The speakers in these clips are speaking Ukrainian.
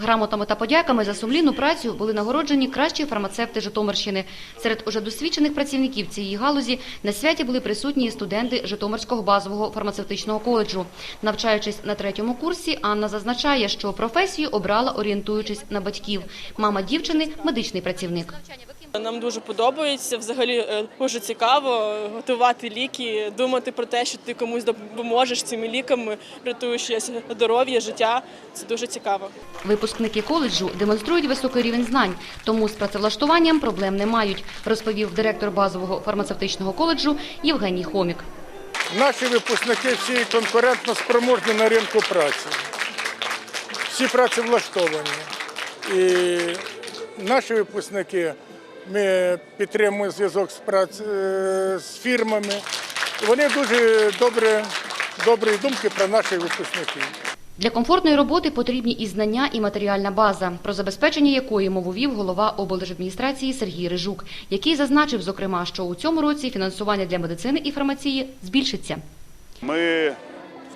Грамотами та подяками за сумлінну працю були нагороджені кращі фармацевти Житомирщини. Серед уже досвідчених працівників цієї галузі на святі були присутні студенти Житомирського базового фармацевтичного коледжу. Навчаючись на третьому курсі, Анна зазначає, що професію обрала, орієнтуючись на батьків. Мама дівчини – медичний працівник. Нам дуже подобається. Взагалі е, дуже цікаво готувати ліки, думати про те, що ти комусь допоможеш цими ліками, рятуєш здоров'я, життя. Це дуже цікаво. Випускники коледжу демонструють високий рівень знань, тому з працевлаштуванням проблем не мають, розповів директор базового фармацевтичного коледжу Євгеній Хомік. Наші випускники всі конкурентно спроможні на ринку праці. Всі працевлаштовані. І наші випускники ми підтримуємо зв'язок з, прац... е, з фірмами. Вони дуже добре, добрі думки про наших випускників. Для комфортної роботи потрібні і знання, і матеріальна база, про забезпечення якої мову вів голова облдержадміністрації Сергій Рижук, який зазначив, зокрема, що у цьому році фінансування для медицини і фармації збільшиться. Ми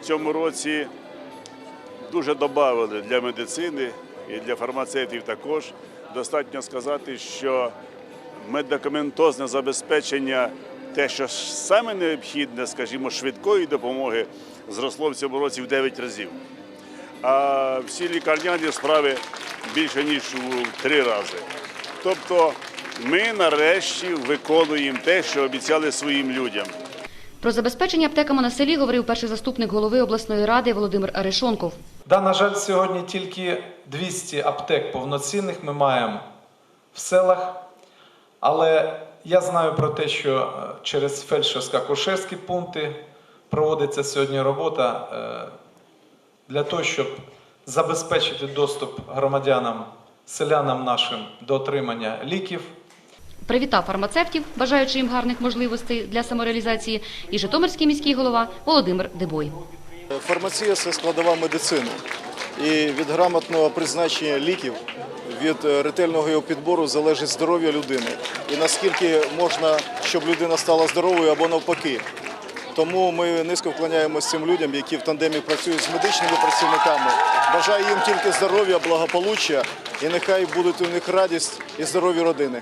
в цьому році дуже додали для медицини і для фармацевтів також. Достатньо сказати, що медикаментозне забезпечення, те, що саме необхідне, скажімо, швидкої допомоги, зросло в цьому році в 9 разів. А всі лікарняні справи більше ніж у три рази. Тобто ми нарешті виконуємо те, що обіцяли своїм людям. Про забезпечення аптеками на селі говорив перший заступник голови обласної ради Володимир Арешонков. Да, на жаль, сьогодні тільки 200 аптек повноцінних ми маємо в селах. Але я знаю про те, що е, через фельдшерсько-акушерські пункти проводиться сьогодні робота е, для того, щоб забезпечити доступ громадянам, селянам нашим до отримання ліків. Привітав фармацевтів, бажаючи їм гарних можливостей для самореалізації, і Житомирський міський голова Володимир Дебой. Фармація це складова медицини. І від грамотного призначення ліків, від е, ретельного його підбору залежить здоров'я людини. І наскільки можна, щоб людина стала здоровою або навпаки. Тому ми низько вклоняємося цим людям, які в тандемі працюють з медичними працівниками. Бажаю їм тільки здоров'я, благополуччя і нехай будуть у них радість і здорові родини.